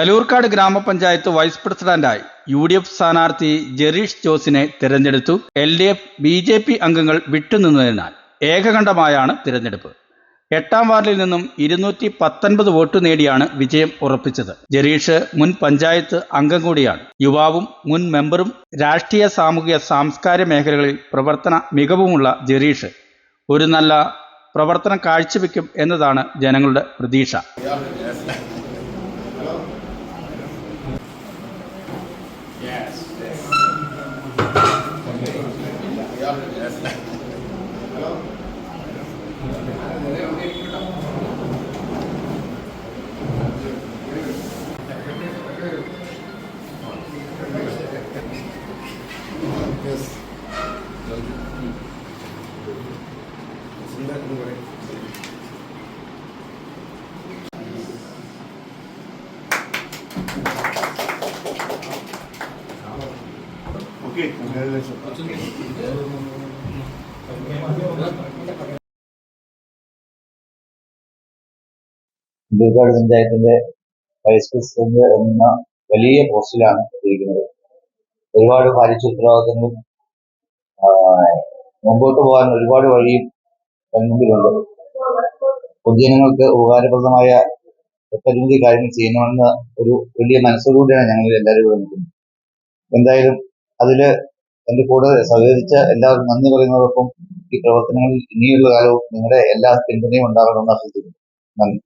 കലൂർക്കാട് ഗ്രാമപഞ്ചായത്ത് വൈസ് പ്രസിഡന്റായി U D F സ്ഥാനാർത്ഥി ജെറീഷ് ജോസിനെ തിരഞ്ഞെടുത്തു. L D F B J P അംഗങ്ങൾ വിട്ടുനിന്നതിനാൽ ഏകകണ്ഠമായാണ് തിരഞ്ഞെടുപ്പ്. എട്ടാം വാർഡിൽ നിന്നും ഇരുന്നൂറ്റി പത്തൊൻപത് വോട്ട് നേടിയാണ് വിജയം ഉറപ്പിച്ചത്. ജെറീഷ് മുൻ പഞ്ചായത്ത് അംഗം കൂടിയാണ്. യുവാവും മുൻ മെമ്പറും രാഷ്ട്രീയ സാമൂഹിക സാംസ്കാരിക മേഖലകളിൽ പ്രവർത്തന മികവുമുള്ള ജെറീഷ് ഒരു നല്ല പ്രവർത്തനം കാഴ്ചവെക്കും എന്നതാണ് ജനങ്ങളുടെ പ്രതീക്ഷ. Yes. ബീർക്കാട് പഞ്ചായത്തിന്റെ വൈസ് പ്രസിഡന്റ് എന്ന വലിയ പോസ്റ്റിലാണ് ഇരിക്കുന്നത്. ഒരുപാട് ഭാരിച്ച ഉത്തരവാദിത്തങ്ങളും മുമ്പോട്ട് പോകാൻ ഒരുപാട് വഴിയും മുമ്പിലുണ്ട് പൊതുജനങ്ങൾക്ക് ഉപകാരപ്രദമായ ഒട്ടനവധി കാര്യങ്ങൾ ചെയ്യണമെന്ന ഒരു വലിയ മനസ്സോടുകൂടിയാണ് ഞങ്ങൾ എല്ലാവരും നിൽക്കുന്നത് എന്തായാലും അതിൽ എന്റെ കൂടെ സഹകരിച്ച എല്ലാവരും നന്ദി പറയുന്നതോടൊപ്പം ഈ പ്രവർത്തനങ്ങളിൽ ഇനിയുള്ള കാലവും നിങ്ങളുടെ എല്ലാ പിന്തുണയും ഉണ്ടാകണമെന്ന് അഭ്യർത്ഥിക്കുന്നു. നന്ദി.